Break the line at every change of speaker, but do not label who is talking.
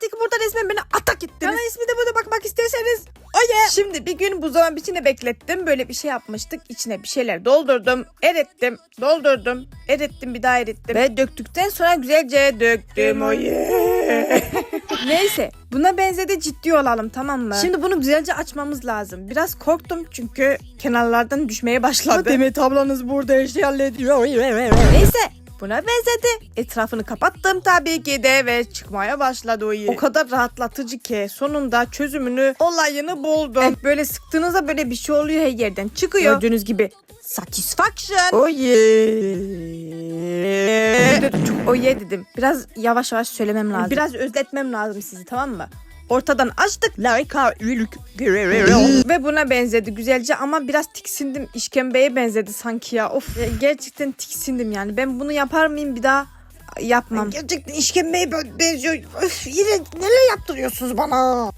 artık burada resmen beni atak ettiniz. Kanal ismi de burada bakmak isterseniz. Yeah. Şimdi bir gün buzdolabının içine beklettim. Böyle bir şey yapmıştık. İçine bir şeyler doldurdum. Erittim. Doldurdum. Erittim bir daha erittim. Ve döktükten sonra güzelce döktüm. Yeah. Neyse buna benzedi ciddi olalım tamam mı? Şimdi bunu güzelce açmamız lazım. Biraz korktum çünkü kenarlardan düşmeye başladı. Demet ablanız burada işi hallediyor. Neyse buna benzedi. Etrafını kapattım tabii ki de ve çıkmaya başladı o O kadar rahatlatıcı ki sonunda çözümünü olayını buldum. Evet, böyle sıktığınızda böyle bir şey oluyor her yerden çıkıyor. Gördüğünüz gibi satisfaction. Oh yeah. Çok oh yeah dedim. Biraz yavaş yavaş söylemem lazım. Biraz özletmem lazım sizi tamam mı? Ortadan açtık. Like Ve buna benzedi güzelce ama biraz tiksindim. İşkembeye benzedi sanki ya. Of gerçekten tiksindim yani. Ben bunu yapar mıyım bir daha? Yapmam.
Gerçekten işkembeye benziyor. Öf, yine neler yaptırıyorsunuz bana?